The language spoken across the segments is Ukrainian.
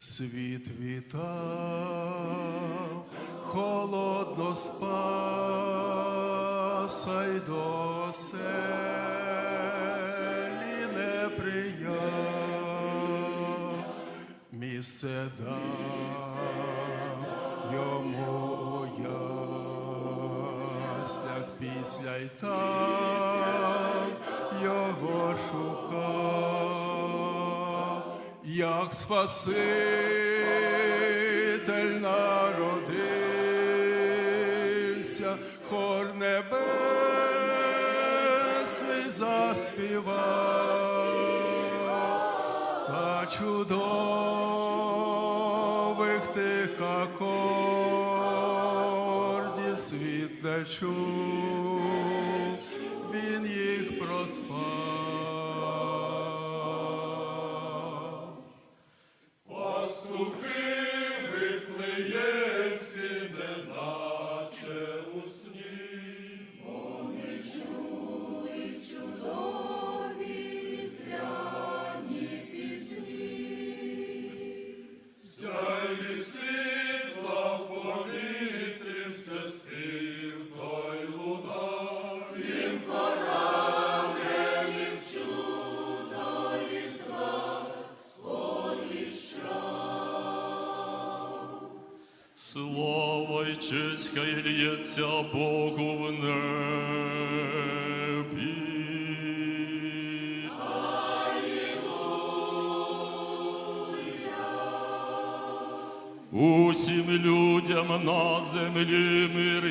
світ вітав, холодно спаса й до оселі не прияв, місце дав йому яслях після й там його шукав, як Спаситель народився, хор небесний заспівав, та чудових тих акордів світ не чув, він їх проспав. Слава й честь хай Богу в небі. Усім людям на землі мир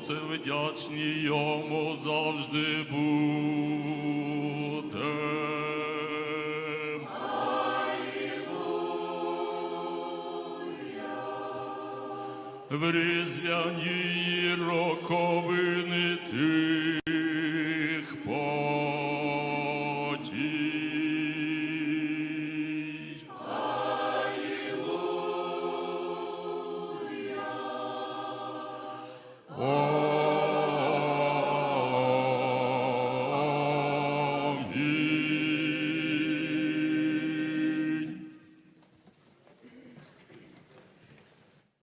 це вдячні йому завжди будем. В різдвяні роковини тих